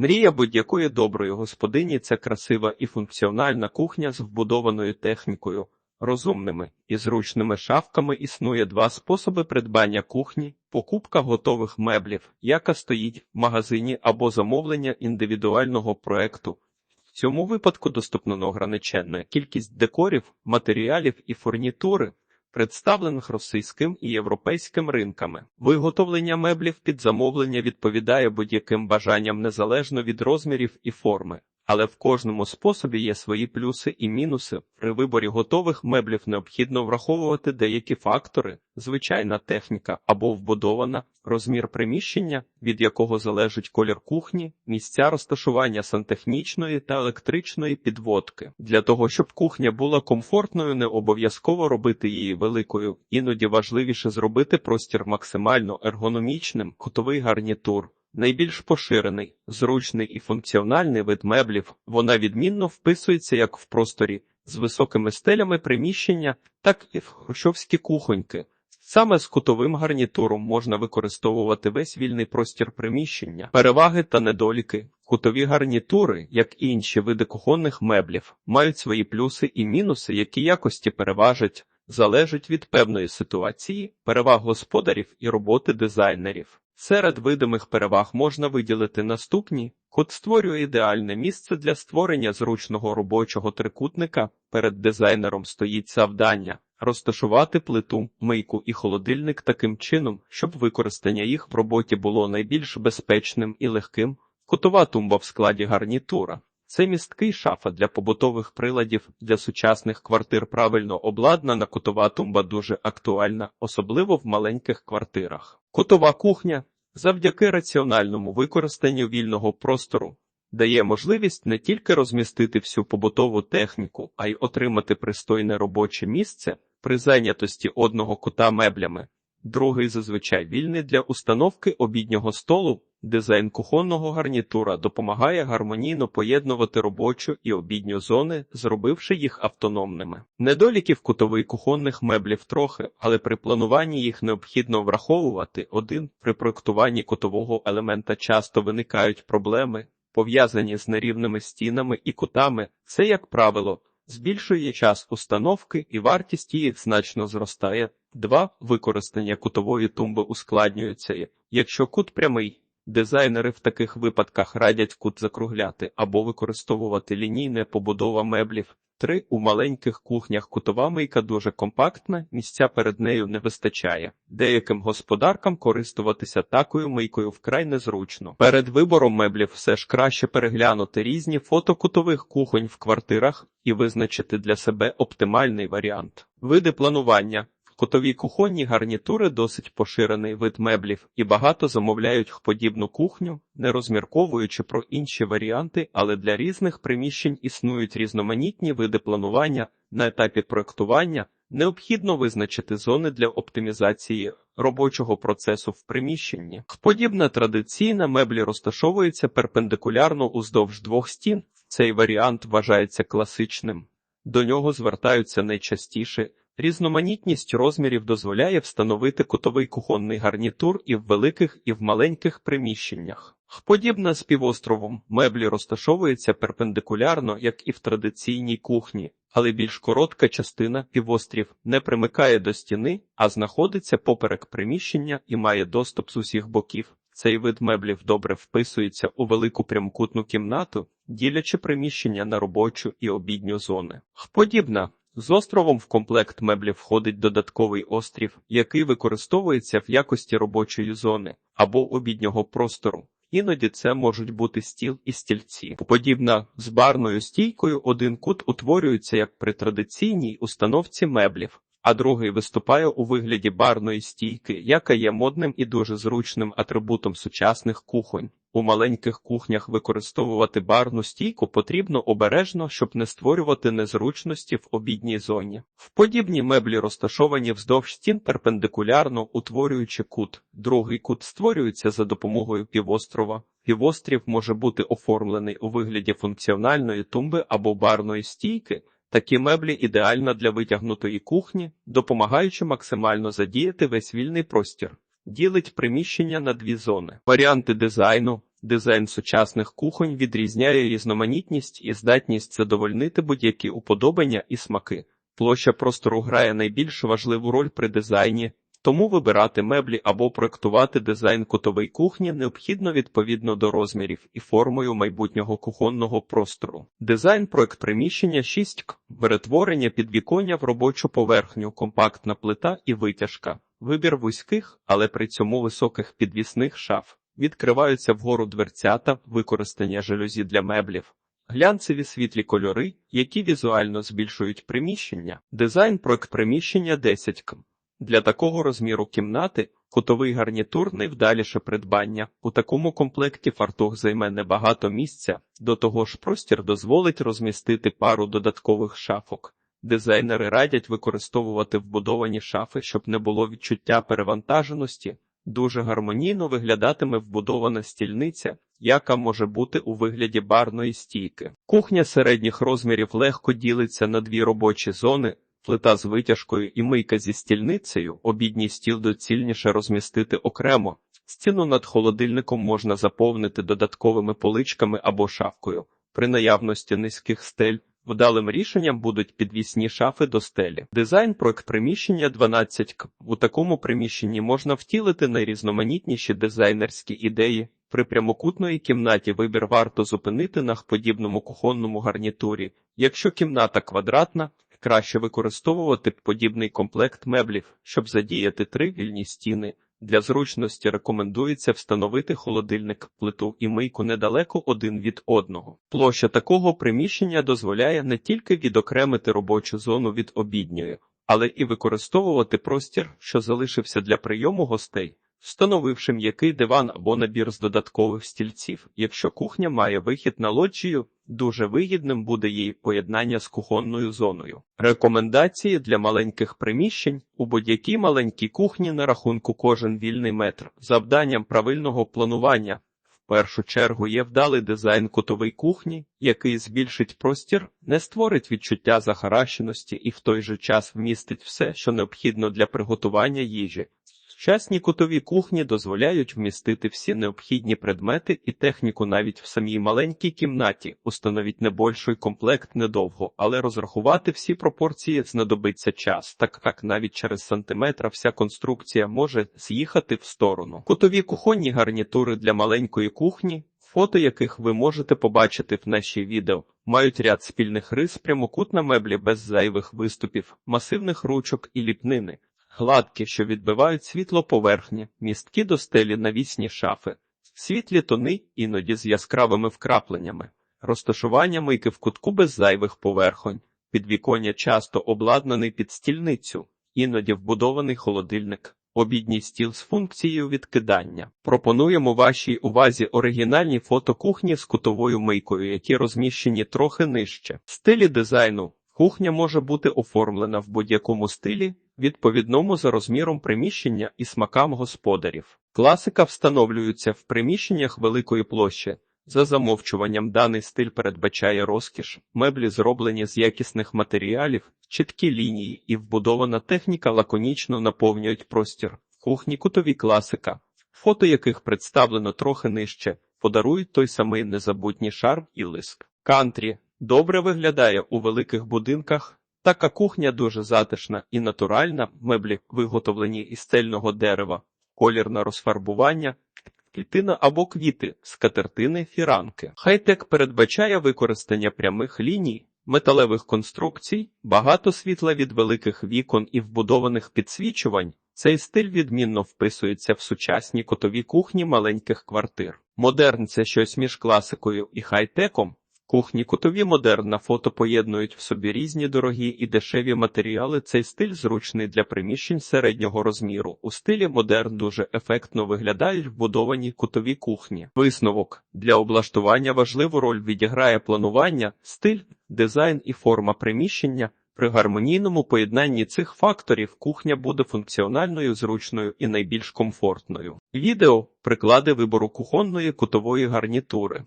Мрія будь-якої доброї господині це красива і функціональна кухня з вбудованою технікою, розумними і зручними шафками існує два способи придбання кухні: покупка готових меблів, яка стоїть в магазині або замовлення індивідуального проекту. В цьому випадку доступна неограниченна кількість декорів, матеріалів і фурнітури, представлених російським і європейським ринками. Виготовлення меблів під замовлення відповідає будь-яким бажанням незалежно від розмірів і форми. Але в кожному способі є свої плюси і мінуси. При виборі готових меблів необхідно враховувати деякі фактори: звичайна техніка або вбудована, розмір приміщення, від якого залежить колір кухні, місця розташування сантехнічної та електричної підводки. Для того, щоб кухня була комфортною, не обов'язково робити її великою. Іноді важливіше зробити простір максимально ергономічним, кутовий гарнітур. Найбільш поширений, зручний і функціональний вид меблів, вона відмінно вписується як в просторі з високими стелями приміщення, так і в хрущовські кухоньки. Саме з кутовим гарнітуром можна використовувати весь вільний простір приміщення, переваги та недоліки. Кутові гарнітури, як і інші види кухонних меблів, мають свої плюси і мінуси, які якості переважать, залежать від певної ситуації, переваг господарів і роботи дизайнерів. Серед видимих переваг можна виділити наступні: кут створює ідеальне місце для створення зручного робочого трикутника. Перед дизайнером стоїть завдання розташувати плиту, мийку і холодильник таким чином, щоб використання їх в роботі було найбільш безпечним і легким. Кутова тумба в складі гарнітура. Це місткий шафа для побутових приладів для сучасних квартир правильно обладнана кутова тумба дуже актуальна, особливо в маленьких квартирах. Кутова кухня завдяки раціональному використанню вільного простору дає можливість не тільки розмістити всю побутову техніку, а й отримати пристойне робоче місце при зайнятості одного кута меблями. Другий зазвичай вільний для установки обіднього столу. Дизайн кухонного гарнітура допомагає гармонійно поєднувати робочу і обідню зони, зробивши їх автономними. Недоліків кутовий кухонних меблів трохи, але при плануванні їх необхідно враховувати. Один при проектуванні кутового елемента часто виникають проблеми, пов'язані з нерівними стінами і кутами. Це, як правило, збільшує час установки і вартість її значно зростає. Два використання кутової тумби ускладнюється, якщо кут прямий. Дизайнери в таких випадках радять кут закругляти або використовувати лінійне побудова меблів. Три у маленьких кухнях кутова мийка дуже компактна, місця перед нею не вистачає. Деяким господаркам користуватися такою мийкою вкрай незручно. Перед вибором меблів все ж краще переглянути різні фото кутових кухонь в квартирах і визначити для себе оптимальний варіант. Види планування. Кутові кухонні гарнітури досить поширений вид меблів, і багато замовляють подібну кухню, не розмірковуючи про інші варіанти, але для різних приміщень існують різноманітні види планування на етапі проектування. Необхідно визначити зони для оптимізації робочого процесу в приміщенні. Подібна традиційна меблі розташовується перпендикулярно уздовж двох стін. Цей варіант вважається класичним. До нього звертаються найчастіше. Різноманітність розмірів дозволяє встановити кутовий кухонний гарнітур і в великих, і в маленьких приміщеннях. Подібна з півостровом меблі розташовується перпендикулярно, як і в традиційній кухні, але більш коротка частина півострів не примикає до стіни, а знаходиться поперек приміщення і має доступ з усіх боків. Цей вид меблів добре вписується у велику прямокутну кімнату, ділячи приміщення на робочу і обідню зони. Подібна з островом в комплект меблів входить додатковий острів, який використовується в якості робочої зони або обіднього простору. Іноді це можуть бути стіл і стільці. Подібна з барною стійкою один кут утворюється як при традиційній установці меблів, а другий виступає у вигляді барної стійки, яка є модним і дуже зручним атрибутом сучасних кухонь. У маленьких кухнях використовувати барну стійку потрібно обережно, щоб не створювати незручності в обідній зоні. В подібні меблі розташовані вздовж стін перпендикулярно, утворюючи кут. Другий кут створюється за допомогою півострова. Півострів може бути оформлений у вигляді функціональної тумби або барної стійки. Такі меблі ідеально для витягнутої кухні, допомагаючи максимально задіяти весь вільний простір. Ділить приміщення на дві зони. Варіанти дизайну Дизайн сучасних кухонь відрізняє різноманітність і здатність задовольнити будь-які уподобання і смаки. Площа простору грає найбільш важливу роль при дизайні, тому вибирати меблі або проектувати дизайн кутової кухні необхідно відповідно до розмірів і формою майбутнього кухонного простору. Дизайн проект приміщення 6 к перетворення підвіконня в робочу поверхню, компактна плита і витяжка. Вибір вузьких, але при цьому високих підвісних шаф. Відкриваються вгору дверцята, використання жалюзі для меблів. Глянцеві світлі кольори, які візуально збільшують приміщення. Дизайн проект приміщення 10 к. Для такого розміру кімнати кутовий гарнітур найвдаліше придбання. У такому комплекті фартух займе небагато місця, до того ж простір дозволить розмістити пару додаткових шафок. Дизайнери радять використовувати вбудовані шафи, щоб не було відчуття перевантаженості. Дуже гармонійно виглядатиме вбудована стільниця, яка може бути у вигляді барної стійки. Кухня середніх розмірів легко ділиться на дві робочі зони. Плита з витяжкою і мийка зі стільницею, обідній стіл доцільніше розмістити окремо. Стіну над холодильником можна заповнити додатковими поличками або шафкою. При наявності низьких стель вдалим рішенням будуть підвісні шафи до стелі. Дизайн проект приміщення 12 к. У такому приміщенні можна втілити найрізноманітніші дизайнерські ідеї. При прямокутної кімнаті вибір варто зупинити на подібному кухонному гарнітурі. Якщо кімната квадратна, краще використовувати подібний комплект меблів, щоб задіяти три вільні стіни. Для зручності рекомендується встановити холодильник, плиту і мийку недалеко один від одного. Площа такого приміщення дозволяє не тільки відокремити робочу зону від обідньої, але і використовувати простір, що залишився для прийому гостей. Встановивши м'який диван або набір з додаткових стільців, якщо кухня має вихід на лоджію, дуже вигідним буде її поєднання з кухонною зоною. Рекомендації для маленьких приміщень у будь-якій маленькій кухні на рахунку кожен вільний метр. Завданням правильного планування в першу чергу є вдалий дизайн кутової кухні, який збільшить простір, не створить відчуття захаращеності і в той же час вмістить все, що необхідно для приготування їжі. Сучасні кутові кухні дозволяють вмістити всі необхідні предмети і техніку навіть в самій маленькій кімнаті. Установіть небольший комплект недовго, але розрахувати всі пропорції знадобиться час, так як навіть через сантиметра вся конструкція може з'їхати в сторону. Кутові кухонні гарнітури для маленької кухні, фото яких ви можете побачити в нашій відео. Мають ряд спільних рис, прямокутна меблі без зайвих виступів, масивних ручок і ліпнини гладкі, що відбивають світло поверхні, місткі до стелі навісні шафи, світлі тони, іноді з яскравими вкрапленнями, розташування мийки в кутку без зайвих поверхонь, підвіконня часто обладнаний під стільницю, іноді вбудований холодильник. Обідній стіл з функцією відкидання. Пропонуємо вашій увазі оригінальні фото кухні з кутовою мийкою, які розміщені трохи нижче. Стилі дизайну. Кухня може бути оформлена в будь-якому стилі, відповідному за розміром приміщення і смакам господарів. Класика встановлюється в приміщеннях великої площі. За замовчуванням даний стиль передбачає розкіш, меблі зроблені з якісних матеріалів, чіткі лінії і вбудована техніка лаконічно наповнюють простір. В кухні кутові класика, фото яких представлено трохи нижче, подарують той самий незабутній шарм і лиск. Кантрі добре виглядає у великих будинках, Така кухня дуже затишна і натуральна, меблі виготовлені із цельного дерева, колірне розфарбування, клітина або квіти, скатертини, фіранки. Хай-тек передбачає використання прямих ліній, металевих конструкцій, багато світла від великих вікон і вбудованих підсвічувань. Цей стиль відмінно вписується в сучасні котові кухні маленьких квартир. Модерн це щось між класикою і хай-теком. Кухні кутові модерн фото поєднують в собі різні дорогі і дешеві матеріали. Цей стиль зручний для приміщень середнього розміру. У стилі модерн дуже ефектно виглядають вбудовані кутові кухні. Висновок для облаштування важливу роль відіграє планування, стиль, дизайн і форма приміщення. При гармонійному поєднанні цих факторів кухня буде функціональною, зручною і найбільш комфортною. Відео приклади вибору кухонної кутової гарнітури.